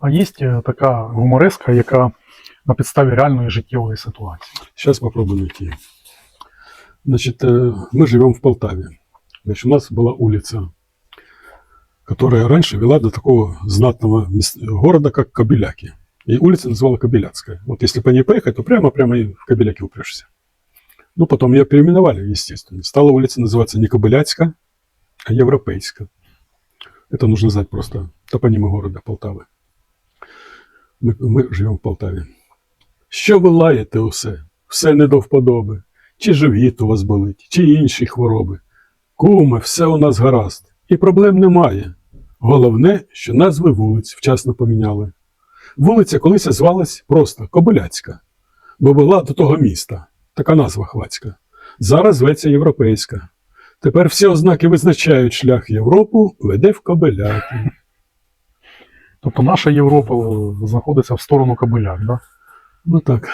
А є е, така гумореска, яка на підставі реальної життєвої ситуації. Сейчас попробую найти. Значит, э, мы живем в Полтаве. Значит, у нас была улица, которая раньше вела до такого знатного мес- города, как Кобеляки. И улица называла Кобеляцкая. Вот если по ней поехать, то прямо-прямо и в Кобеляки упрешься. Ну, потом ее переименовали, естественно. Стала улица называться не Кобыляцка, а Европейска. Это нужно знать просто топонимы города Полтави. Ми, ми живемо в Полтаві. Що ви лаєте усе? Все не до вподоби. Чи живіт у вас болить, чи інші хвороби. Куме, все у нас гаразд, і проблем немає. Головне, що назви вулиць вчасно поміняли. Вулиця колись звалась просто Кобиляцька, бо була до того міста, така назва хвацька. Зараз зветься Європейська. Тепер всі ознаки визначають шлях Європу веде в Кобиляки. Тобто наша Європа е, знаходиться в сторону Кобиляк, да? Ну так.